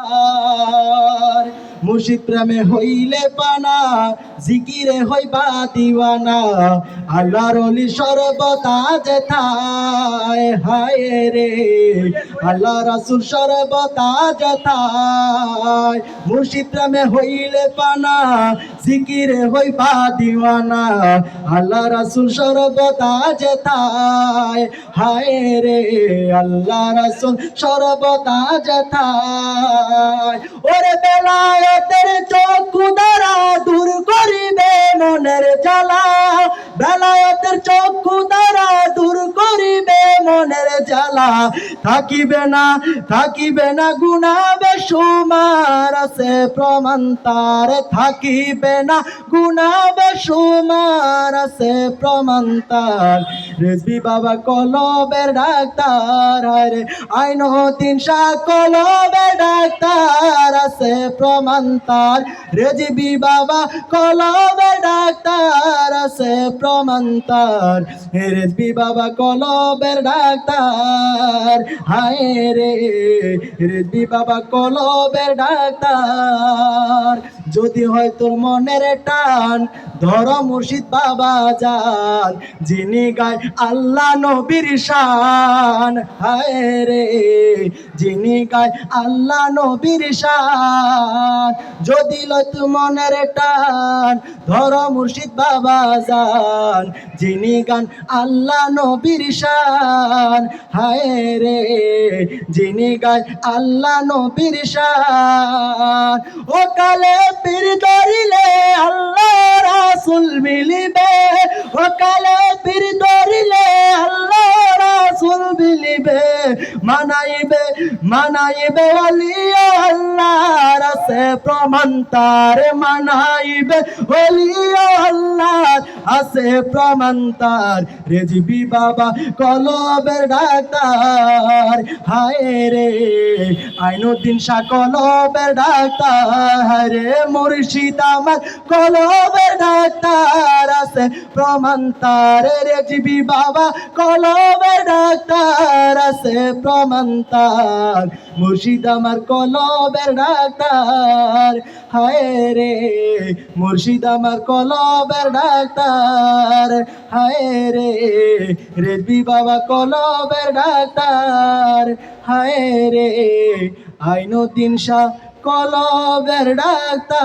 Oh. মুর্শিদ প্রেমে হইলে পানা, জিকিরে হইবা দিওয়ানা। আল্লাহর অলি সর্বতা যেথায়, হায় রে। আল্লাহ রাসুল সর্বতা যেথায়, মুর্শিদ প্রেমে হইলে পানা, জিকিরে হইবা দিওয়ানা। আল্লাহ রাসুল সর্বতা যেথায়, হায় রে। আল্লাহ রাসুল সর্বতা যেথায়। ওরে বেলায়তের বেলায়তের চক্ষু দ্বারা দূর করিবে মনের জ্বালা। থাকিবে না থাকিবে না গুণাবে সুমার আছে প্রমাণ তার। থাকিবে না গুণাবে সুমার আছে প্রমাণ তার। রেজবি বাবা কলবের ডাক্তার রে। আইন তিন সা কলবের ডাক্তার, আছে প্রমাণ তার। রেজবি বাবা কলবের ডাক্তার, আছে প্রমাণ তার। রেজবি বাবা কলবের ডাক্তার, হায় রে। রেজবি বাবা কলবের ডাক্তার। যদি হয় তোর মনের টান, ধর মুর্শিদ বাবা যান যিনি গায় আল্লাহ নবীর শান, হায় রে। যিনি গায় আল্লাহ নবীর শান। যদি লয় তু মনের টান, ধর মুর্শিদ বাবা যান। যিনি গান আল্লাহ নবীর শান, হায় রে। যিনি গায় আল্লাহ নবীর শান। ও কালে পীর ধরিলে আল্লাহ রাসুল মিলিবে। ও কালে পীর মানাইবে মানাইবে আল্লাহ রাসে প্রমাণ, তার মানাইবে অলিও আল্লাহ আছে প্রমাণ, তার রেজবি বাবা কলবের ডাক্তার। হায় রে, আইনুদ্দিন শাহ কলবের ডাক্তার। রে মুর্শিদ আমার কলবের ডাক্তার আছে প্রমাণ, তার রেজবি বাবা কলবের ডাক্তার আছে প্রমাণ তার মুর্শিদ আমার কলবের ডাক্তার। হায় রে, মুর্শিদ আমার কলবের ডাক্তার। হায় রে রেজবি বাবা কলবের ডাক্তার। হায় রে, আইনুদ্দিন শাহ কলবের ডাক্তার।